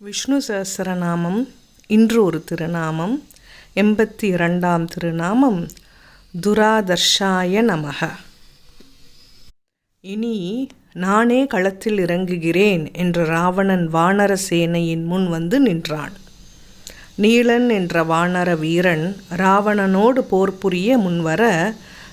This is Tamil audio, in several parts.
விஷ்ணு சஹஸ்ரநாமம் இன்று ஒரு திருநாமம் எண்பத்தி இரண்டாம் திருநாமம் துராதர்ஷாய நமக இனி நானே களத்தில் இறங்குகிறேன் என்ற ராவணன் வானர சேனையின் முன் வந்து நின்றான். நீலன் என்ற வானர வீரன் ராவணனோடு போர் புரிய முன்வர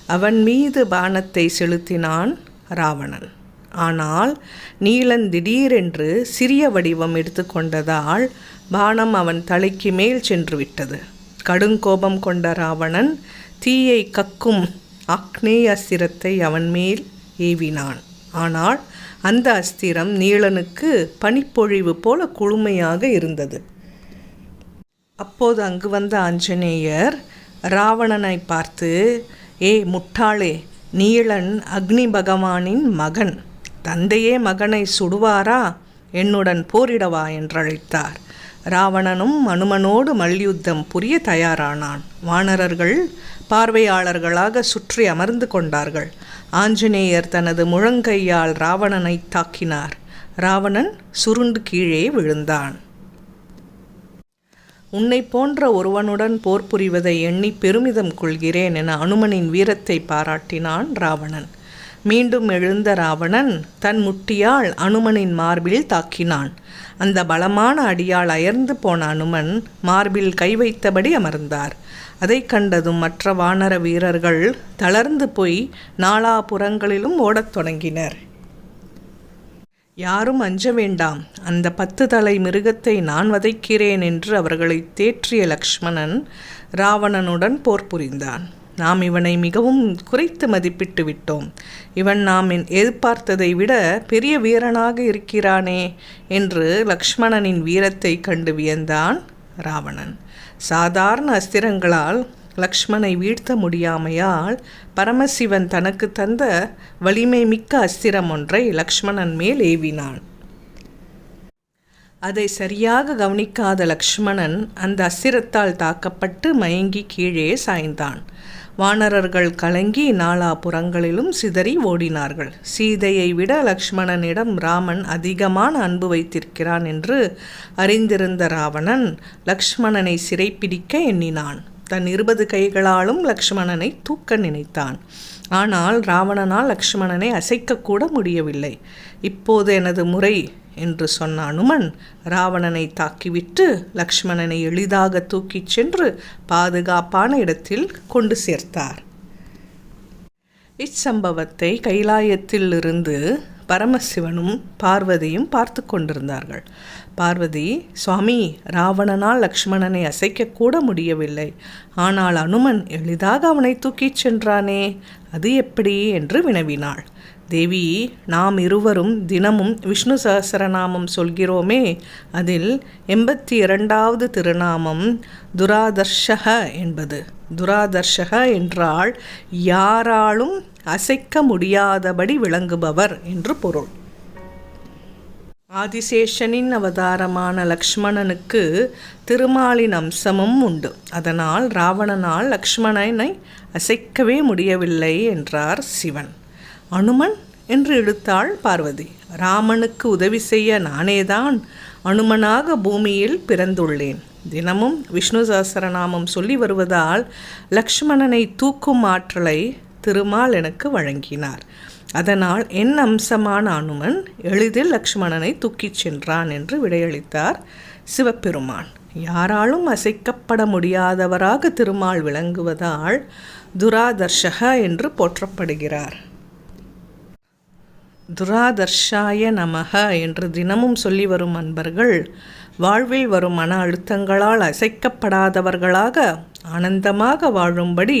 அவன் மீது பானத்தை செலுத்தினான் ராவணன். ஆனால் நீலன் திடீரென்று சிறிய வடிவம் எடுத்துக்கொண்டதால் பானம் அவன் தலைக்கு மேல் சென்று விட்டது. கடுங்கோபம் கொண்ட ராவணன் தீயை கக்கும் அக்னேய அஸ்திரத்தை அவன் மேல் ஏவினான். ஆனால் அந்த அஸ்திரம் நீலனுக்கு பனிப்பொழிவு போல குளுமையாக இருந்தது. அப்போது அங்கு வந்த ஆஞ்சநேயர் ராவணனை பார்த்து ஏ முட்டாளே நீலன் அக்னி பகவானின் மகன். தந்தையே மகனை சுடுவாரா? என்னுடன் போரிடவா? என்றழைத்தார். ராவணனும் அனுமனோடு மல்யுத்தம் புரிய தயாரானான். வானரர்கள் பார்வையாளர்களாக சுற்றி அமர்ந்து கொண்டார்கள். ஆஞ்சநேயர் தனது முழங்கையால் ராவணனை தாக்கினார். ராவணன் சுருண்டு கீழே விழுந்தான். உன்னை போன்ற ஒருவனுடன் போர் புரிவதை எண்ணி பெருமிதம் கொள்கிறேன் என அனுமனின் வீரத்தை பாராட்டினான் ராவணன். மீண்டும் எழுந்த ராவணன் தன் முட்டியால் அனுமனின் மார்பில் தாக்கினான். அந்த பலமான அடியால் அயர்ந்து போன அனுமன் மார்பில் கை வைத்தபடி அமர்ந்தார். அதை கண்டதும் மற்ற வானர வீரர்கள் தளர்ந்து போய் நாலாபுறங்களிலும் ஓடத் தொடங்கினர். யாரும் அஞ்ச வேண்டாம். அந்த பத்து தலை மிருகத்தை நான் வதைக்கிறேன் என்று அவர்களை தேற்றிய லக்ஷ்மணன் ராவணனுடன் போர் புரிந்தான். நாம் இவனை மிகவும் குறைத்து மதிப்பிட்டு விட்டோம். இவன் நாம் எதிர்பார்த்ததை விட பெரிய வீரனாக இருக்கிறானே என்று லக்ஷ்மணனின் வீரத்தை கண்டு வியந்தான் ராவணன். சாதாரண அஸ்திரங்களால் லக்ஷ்மனை வீழ்த்த முடியாமையால் பரமசிவன் தனக்கு தந்த வலிமை மிக்க அஸ்திரம் ஒன்றை லக்ஷ்மணன் மேல் ஏவினான். அதை சரியாக கவனிக்காத லக்ஷ்மணன் அந்த அஸ்திரத்தால் தாக்கப்பட்டு மயங்கி கீழே சாய்ந்தான். வானரர்கள் கலங்கி நாலா புறங்களிலும் சிதறி ஓடினார்கள். சீதையை விட லக்ஷ்மணனிடம் ராமன் அதிகமான அன்பு வைத்திருக்கிறான் என்று அறிந்திருந்த ராவணன் லக்ஷ்மணனை சிறைப்பிடிக்க எண்ணினான். தன் இருபது கைகளாலும் லக்ஷ்மணனை தூக்க நினைத்தான். ஆனால் ராவணனால் லக்ஷ்மணனை அசைக்கக்கூட முடியவில்லை. இப்போது எனது முறை என்று சொன்ன அனுமன் ராவணனை தாக்கிவிட்டு லக்ஷ்மணனை எளிதாக தூக்கிச் சென்று பாதுகாப்பான இடத்தில் கொண்டு சேர்த்தார். இச்சம்பவத்தை கைலாயத்தில் இருந்து பரமசிவனும் பார்வதியும் பார்த்து கொண்டிருந்தார்கள். பார்வதி சுவாமி ராவணனால் லக்ஷ்மணனை அசைக்கக்கூட முடியவில்லை. ஆனால் அனுமன் எளிதாக அவனை தூக்கிச் சென்றானே. அது எப்படி? என்று வினவினாள். தேவி நாம் இருவரும் தினமும் விஷ்ணு சகசரநாமம் சொல்கிறோமே. அதில் எண்பத்தி இரண்டாவது திருநாமம் துராதர்ஷக என்பது. துராதர்ஷக என்றால் யாராலும் அசைக்க முடியாதபடி விளங்குபவர் என்று பொருள். ஆதிசேஷனின் அவதாரமான லக்ஷ்மணனுக்கு திருமாலின் அம்சமும் உண்டு. அதனால் ராவணனால் லக்ஷ்மணனை அசைக்கவே முடியவில்லை என்றார் சிவன். அனுமன் என்று இழுத்தாள் பார்வதி. ராமனுக்கு உதவி செய்ய நானேதான் அனுமனாக பூமியில் பிறந்துள்ளேன். தினமும் விஷ்ணு சஹசரநாமம் சொல்லி வருவதால் லக்ஷ்மணனை தூக்கும் ஆற்றலை திருமால் எனக்கு வழங்கினார். அதனால் என் அம்சமான அனுமன் எளிதில் லக்ஷ்மணனை தூக்கிச் சென்றான் என்று விடையளித்தார் சிவபெருமான். யாராலும் அசைக்கப்பட முடியாதவராக திருமால் விளங்குவதால் துராதர்ஷக என்று போற்றப்படுகிறார். துராதர்ஷாய நமக என்று தினமும் சொல்லி வரும் அன்பர்கள் வாழ்வில் வரும் மன அழுத்தங்களால் அசைக்கப்படாதவர்களாக ஆனந்தமாக வாழும்படி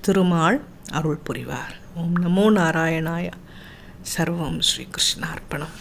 திருமால் அருள் புரிவார். ஓம் நமோ நாராயணாய. சர்வம் ஸ்ரீகிருஷ்ணார்ப்பணம்